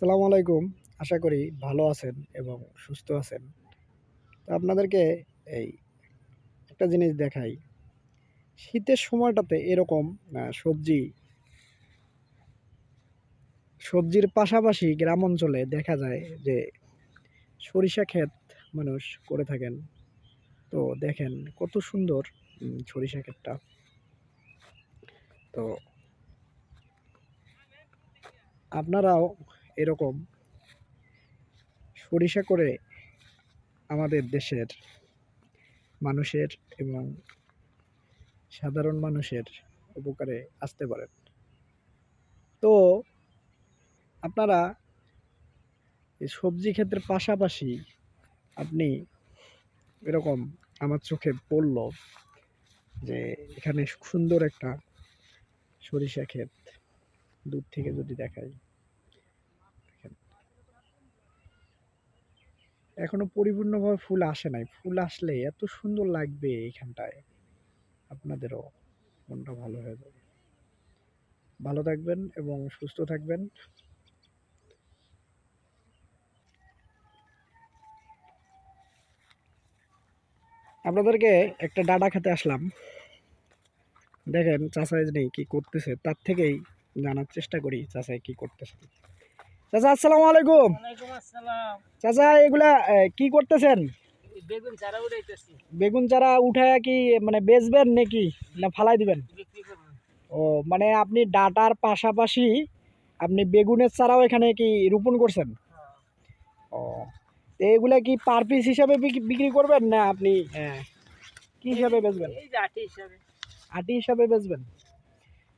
আসসালামু আলাইকুম। আশা করি ভালো আছেন এবং সুস্থ আছেন। তো আপনাদেরকে এই একটা জিনিস দেখাই। শীতের সময়টাতে এরকম সবজি, সবজির পাশাপাশি গ্রাম অঞ্চলে দেখা যায় যে সরিষা ক্ষেত মানুষ করে থাকেন। তো দেখেন কত সুন্দর সরিষা ক্ষেতটা। তো আপনারাও এরকম সরিষা করে আমাদের দেশের মানুষের এবং সাধারণ মানুষের উপকারে আসতে পারেন। তো আপনারা এই সবজি ক্ষেত্রের পাশাপাশি আপনি এরকম আমার চোখে পড়ল যে এখানে সুন্দর একটা সরিষা ক্ষেত দূর থেকে যদি দেখাই। এখনও পরিপূর্ণভাবে ফুল আসে নাই। ফুল আসলে এত সুন্দর লাগবে এখানটায়। আপনাদেরও মনটা ভালো হয়ে যাবে। ভালো থাকবেন এবং সুস্থ থাকবেন। আপনাদেরকে একটা ডাটা খেতে আসলাম। দেখেন চাষা নেই, কি করতেছে? তার থেকেই জানার চেষ্টা করি চাষাই কি করতেছে। চাচা আসসালামু আলাইকুম। চাচা এগুলা কি করতেছেন? বেগুন চারা বেগুন চারা উঠায়া কি মানে বেচবেন নাকি না ফালাই দিবেন? ও মানে আপনি ডাটার পাশাপাশি আপনি বেগুনের চারাও এখানে কি রোপণ করছেন? হ্যাঁ। ও এগুলা কি পার পিস হিসাবে বিক- বিক্রি করবেন না আপনি কি হিসাবে বেচবেন? আটি হিসাবে। আটি হিসাবে বেচবেন।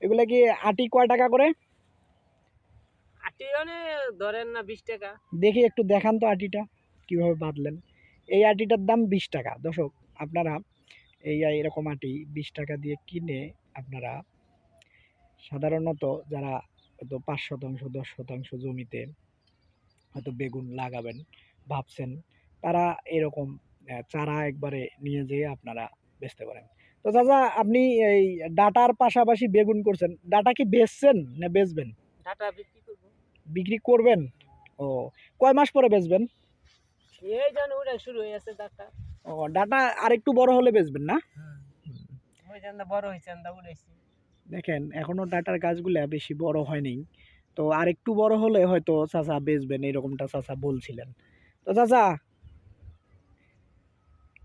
এগুলা কি আটি কয় টাকা করে? ধরেন না বিশ টাকা। দেখি একটু দেখান তো আটিটা কীভাবে বাঁধলেন। এই আটিটার দাম বিশ টাকা। দর্শক আপনারা এই এরকম আটি বিশ টাকা দিয়ে কিনে আপনারা সাধারণত যারা হয়তো পাঁচ শতাংশ দশ শতাংশ জমিতে হয়তো বেগুন লাগাবেন ভাবছেন তারা এরকম চারা একবারে নিয়ে যেয়ে আপনারা বেচতে পারেন। তো দাদা আপনি এই ডাটার পাশাপাশি বেগুন করছেন। ডাটা কি বেচছেন না বেচবেন? ডাটা বিক্রি বিক্রি করবেন? ও কয় মাস পরে বেচবেন? এই উড়ান শুরু হয়ে আছে ডাটা। ও ডাটা আর একটু বড় হলে বেচবেন না? ওই যেন বড় হয়েছে আমরা উড়াইছি। দেখেন এখনও ডাটার গাছগুলা বেশি বড় হয়নি তো আর একটু বড় হলে হয়তো চাচা বেচবেন এরকমটা চাচা বলছিলেন। তো চাচা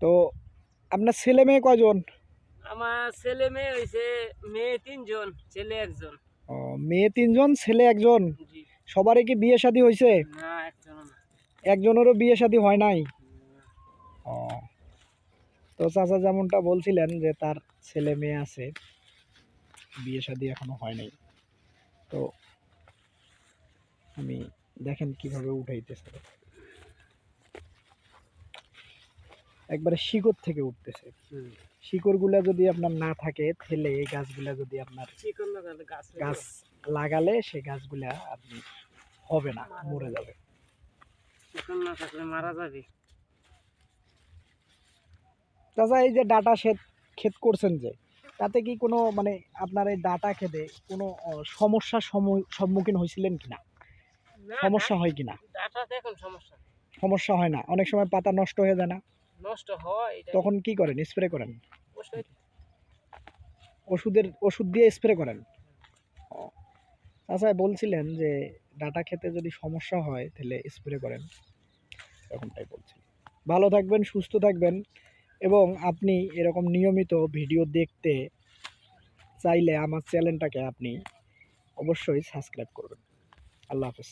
তো আপনার ছেলে মেয়ে কয়জন? আমার ছেলে মেয়ে হয়েছে মেয়ে তিনজন ছেলে একজন। ও মেয়ে তিনজন ছেলে একজন? সবারই কি বিয়ে শাদী হয়েছে একজনেরও বিয়ে শাদী হয় নাই? ও। তো চাচা যেমনটা বলছিলেন যে তার ছেলে মেয়ে আছে বিয়ে শাদী এখনও হয় নাই। তো আমি দেখেন কীভাবে উঠাইতেছে। একবারে শিকড় থেকে উঠতেছে। শিকড়গুলা যদি আপনার না থাকে থেলে এই গাছগুলা যদি আপনার। গাছ লাগালে সেই গাছগুলা আপনি হবে না মরে যাবে। চিকন না থাকলে মারা যাবে। চাচা এই যে ডাটা ক্ষেত ক্ষেত করছেন যে তাতে কি কোনো মানে আপনার এই ডাটা খেতে কোনো সমস্যার সম্মু- সম্মুখীন হয়েছিলেন কিনা? সমস্যা হয় কিনা? সমস্যা। সমস্যা হয় না। অনেক সময় পাতা নষ্ট হয়ে যায় না? নষ্ট হয় তখন কি করেন? স্প্রে করেন? ওষুধের ওষুধ দিয়ে স্প্রে করেন? আচ্ছা বলছিলেন যে, ডাটা খেতে যদি সমস্যা হয়, তাহলে স্প্রে করেন। এরকমটাই বলছি ভালো থাকবেন, সুস্থ থাকবেন, এবং আপনি এরকম নিয়মিত ভিডিও দেখতে চাইলে আমার চ্যানেলটাকে আপনি অবশ্যই সাবস্ক্রাইব করবেন। আল্লাহ হাফেজ।